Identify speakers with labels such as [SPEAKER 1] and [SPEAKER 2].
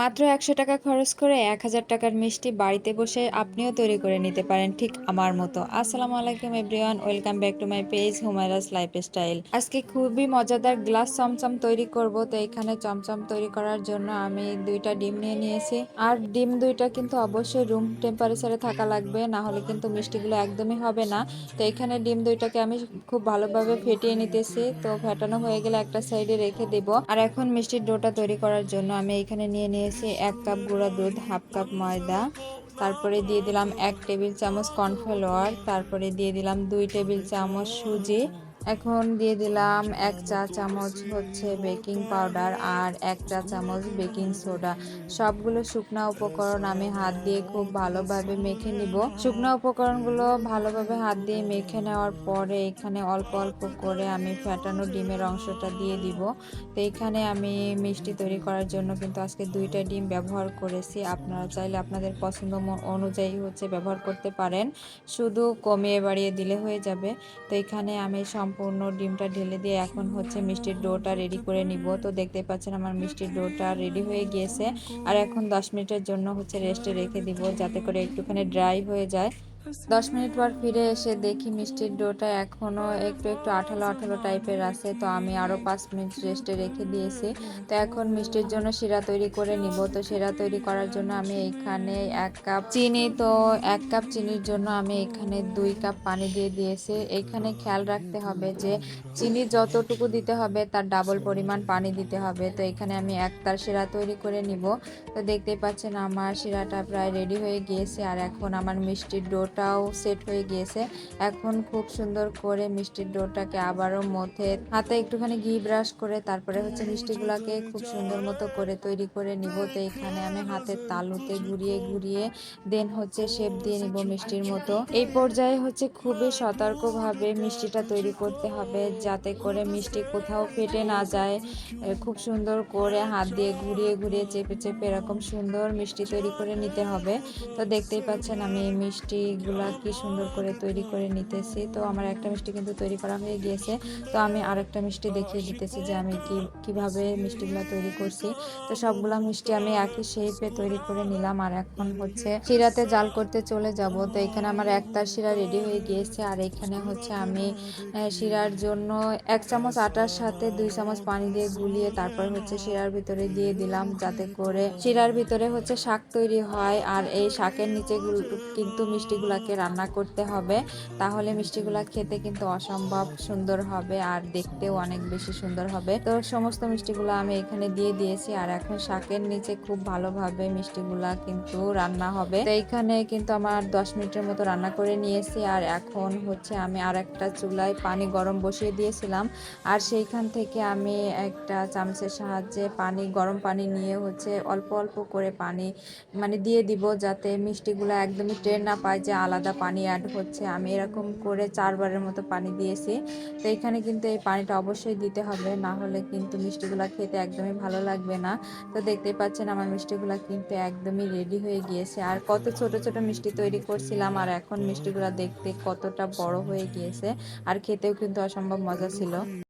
[SPEAKER 1] মাত্র একশো টাকা খরচ করে এক হাজার টাকার মিষ্টি বাড়িতে বসে আপনিও তৈরি করে নিতে পারেন ঠিক আমার মতো। আসসালামু আলাইকুম, everyone. Welcome back to my page, Humayra's lifestyle. আজকে খুবই মজাদার গ্লাস চমচম তৈরি করব, তো এখানে চমচম তৈরি করার জন্য আমি দুইটা ডিম নিয়ে নিয়েছি। আর ডিম দুইটা কিন্তু অবশ্যই রুম টেম্পারেচারে থাকা লাগবে না হলে কিন্তু মিষ্টিগুলো একদমই হবে না। তো এখানে ডিম দুইটাকে আমি খুব ভালোভাবে ফেটিয়ে নিতেছি, তো ফেটানো হয়ে গেলে একটা সাইডে রেখে দেব। আর এখন মিষ্টির ডোটা তৈরি করার জন্য আমি এখানে নিয়ে নিয়ে নিয়েছি এক কাপ গুঁড়া দুধ, হাফ কাপ ময়দা, তারপরে দিয়ে দিলাম এক টেবিল চামচ কর্নফ্লাওয়ার, তারপরে দিয়ে দিলাম দুই টেবিল চামচ সুজি এখন দিয়ে দিলাম এক চা চামচ হচ্ছে বেকিং পাউডার আর এক চা চামচ বেকিং সোডা। সবগুলো শুকনা উপকরণ আমি হাত দিয়ে খুব ভালোভাবে মেখে নিব। শুকনা উপকরণগুলো ভালোভাবে হাত দিয়ে মেখে নেওয়ার পরে এখানে অল্প অল্প করে আমি ফ্যাটানো ডিমের অংশটা দিয়ে দিব। তো এখানে আমি মিষ্টি তৈরি করার জন্য কিন্তু আজকে দুইটা ডিম ব্যবহার করেছি। আপনারা চাইলে আপনাদের পছন্দ অনুযায়ী হচ্ছে ব্যবহার করতে পারেন। শুধু কমিয়ে বাড়িয়ে দিলে হয়ে যাবে। তো এখানে আমি সম্পূর্ণ সম্পূর্ণ ডিমটা ঢেলে দিয়ে এখন হচ্ছে মিষ্টির ডোটা রেডি করে নিব। তো দেখতে পাচ্ছেন আমার মিষ্টির ডোটা রেডি হয়ে গিয়েছে। আর এখন দশ মিনিটের জন্য হচ্ছে রেস্টে রেখে দিব, যাতে করে একটুখানি ড্রাই হয়ে যায়। দশ মিনিট পর ফিরে এসে দেখি মিষ্টির ডোটা এখনও একটু একটু আঠালো আঠালো টাইপের আছে, তো আমি আরও পাঁচ মিনিট রেস্টে রেখে দিয়েছি। তো এখন মিষ্টির জন্য শিরা তৈরি করে নিব। তো শিরা তৈরি করার জন্য আমি এখানে এক কাপ চিনি, তো এক কাপ চিনির জন্য আমি এখানে দুই কাপ পানি দিয়ে দিয়েছি। এখানে খেয়াল রাখতে হবে যে চিনি যতটুকু দিতে হবে তার ডাবল পরিমাণ পানি দিতে হবে। তো এখানে আমি এক তার শিরা তৈরি করে নিব। তো দেখতেই পাচ্ছেন আমার শিরাটা প্রায় রেডি হয়ে গিয়েছে। আর এখন আমার মিষ্টির ডোটা ডোটাও সেট হয়ে গিয়েছে। এখন খুব সুন্দর করে মিষ্টির ডোটাকে আবারও মধ্যে হাতে একটুখানি ঘি ব্রাশ করে তারপরে হচ্ছে মিষ্টিগুলাকে খুব সুন্দর মতো করে তৈরি করে নিব। তো এখানে আমি হাতের তালুতে ঘুরিয়ে ঘুরিয়ে দেন হচ্ছে শেপ দিয়ে নিব মিষ্টির মতো। এই পর্যায়ে হচ্ছে খুবই সতর্কভাবে মিষ্টিটা তৈরি করতে হবে যাতে করে মিষ্টি কোথাও ফেটে না যায়। খুব সুন্দর করে হাত দিয়ে ঘুরিয়ে ঘুরিয়ে চেপে চেপে এরকম সুন্দর মিষ্টি তৈরি করে নিতে হবে। তো দেখতেই পাচ্ছেন আমি মিষ্টি মিষ্টিগুলা কি সুন্দর করে তৈরি করে নিতেছি। তো আমার একটা মিষ্টি কিন্তু তৈরি করা হয়ে গিয়েছে। তো আমি আরেকটা মিষ্টি দেখিয়ে দিতেছি যে আমি কি, কীভাবে মিষ্টিগুলো তৈরি করছি। তো সবগুলা মিষ্টি আমি একই শেপে তৈরি করে নিলাম আর এখন হচ্ছে শিরাতে জাল করতে চলে যাব। তো এখানে আমার একটার শিরা রেডি হয়ে গিয়েছে আর এখানে হচ্ছে আমি শিরার জন্য এক চামচ আটার সাথে দুই চামচ পানি দিয়ে গুলিয়ে তারপর হচ্ছে শিরার ভিতরে দিয়ে দিলাম যাতে করে শিরার ভিতরে হচ্ছে শাক তৈরি হয়। আর এই শাকের নিচে কিন্তু মিষ্টিগুলা মিষ্টিগুলাকে রান্না করতে হবে, তাহলে মিষ্টিগুলা খেতে কিন্তু অসম্ভব সুন্দর হবে আর দেখতেও অনেক বেশি সুন্দর হবে। তো সমস্ত মিষ্টিগুলো আমি এখানে দিয়ে দিয়েছি আর এখন শাকের নিচে খুব ভালোভাবে মিষ্টিগুলা কিন্তু রান্না হবে। তো এখানে কিন্তু আমার দশ মিনিটের মতো রান্না করে নিয়েছি আর এখন হচ্ছে আমি আর একটা চুলায় পানি গরম বসিয়ে দিয়েছিলাম আর সেইখান থেকে আমি একটা চামচের সাহায্যে পানি, গরম পানি নিয়ে হচ্ছে অল্প অল্প করে পানি মানে দিয়ে দিব যাতে মিষ্টিগুলো একদমই ট্রেন না পায় যে আলাদা পানি অ্যাড হচ্ছে। আমি এরকম করে চারবারের মতো পানি দিয়েছি। তো এখানে কিন্তু এই পানিটা অবশ্যই দিতে হবে, না হলে কিন্তু মিষ্টিগুলো খেতে একদমই ভালো লাগবে না। তো দেখতেই পাচ্ছেন আমার মিষ্টিগুলো কিন্তু একদমই রেডি হয়ে গিয়েছে। আর কত ছোট ছোট মিষ্টি তৈরি করছিলাম, আর এখন মিষ্টিগুলো দেখতে কতটা বড় হয়ে গিয়েছে। আর খেতেও কিন্তু অসম্ভব মজা ছিল।